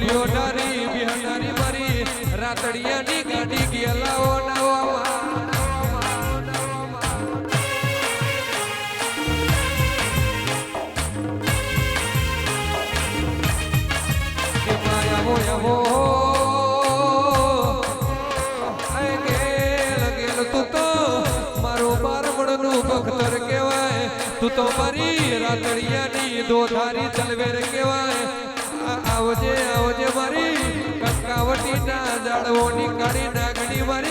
ઢોલિયો ડરી, બિહારી મારી રાતડિયાની ગાડી ગેલાઓ નવામાં કે માયાવો યાવો આય ગેલ ગેલ તું તો મારો રાતડિયાની દોધારી તલવેર કેવાય આવજે આવજે મારી. કંકાવટી ના જાળવો નીકળી નાગણી મારી.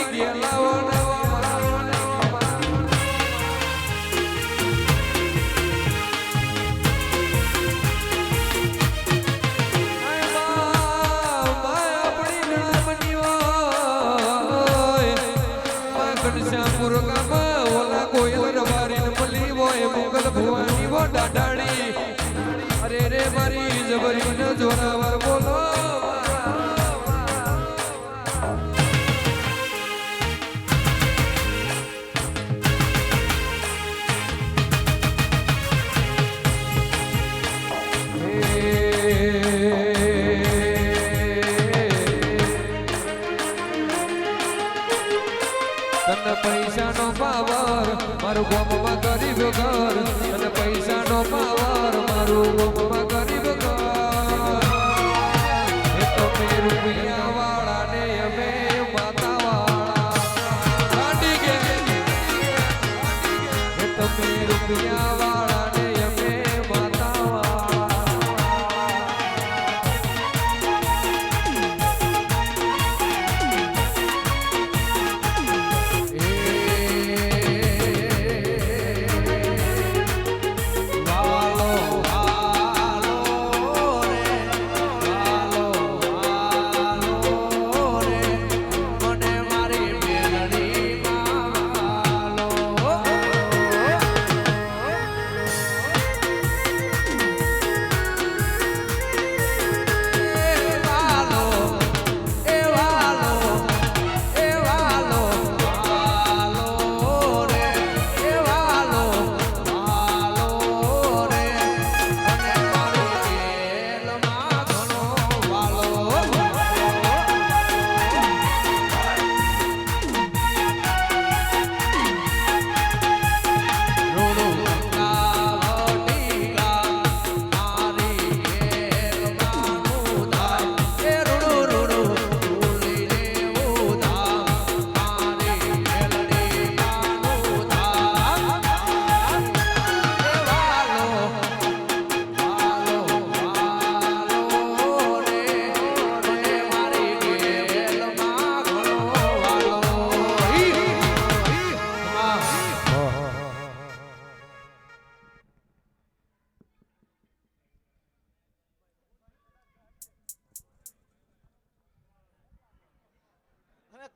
તને પૈસાનો પાવર મારું ગામમાં ગરીબ ઘર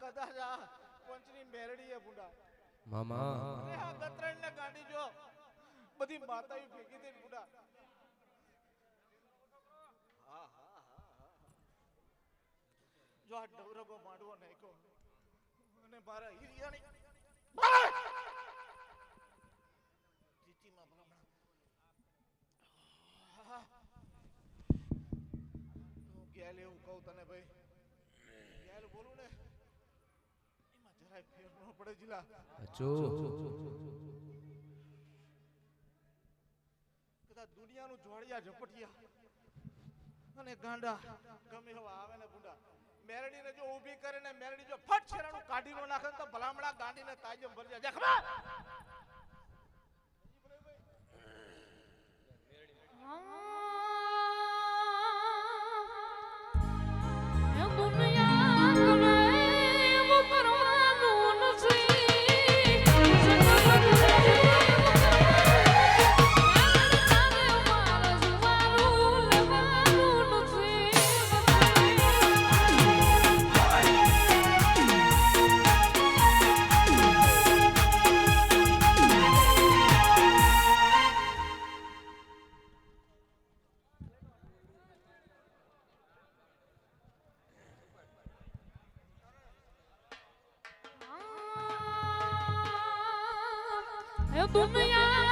કદાચ આ પંચની મેરડી એ બુડા મામા. અરે આ ગતરણ ને ગાંડી જો. બધી માતાઓ ભેગી થઈ બુડા હા હા હા હા. જો આ ડવરગો માંડવો નાખ્યો. અને મારા હિરિયાની ભલામણા. હું ગેલ એવું કહું તને ભાઈ. ગેલ બોલું ને. જરાય ફેર ન પડે જીલા જો કદાચ દુનિયાનું જોડિયા ઝપટિયા અને ગાંડા ગમે એવા આવે ને ગુંડા. મેરડીને જો ઊભી કરીને મેરડી જો ફટ છેરાનું કાઢી નો નાખે તો ભલામણા ગાંડીને તાજમ ભરી જાય. જા એ દુનિયા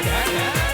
Yeah.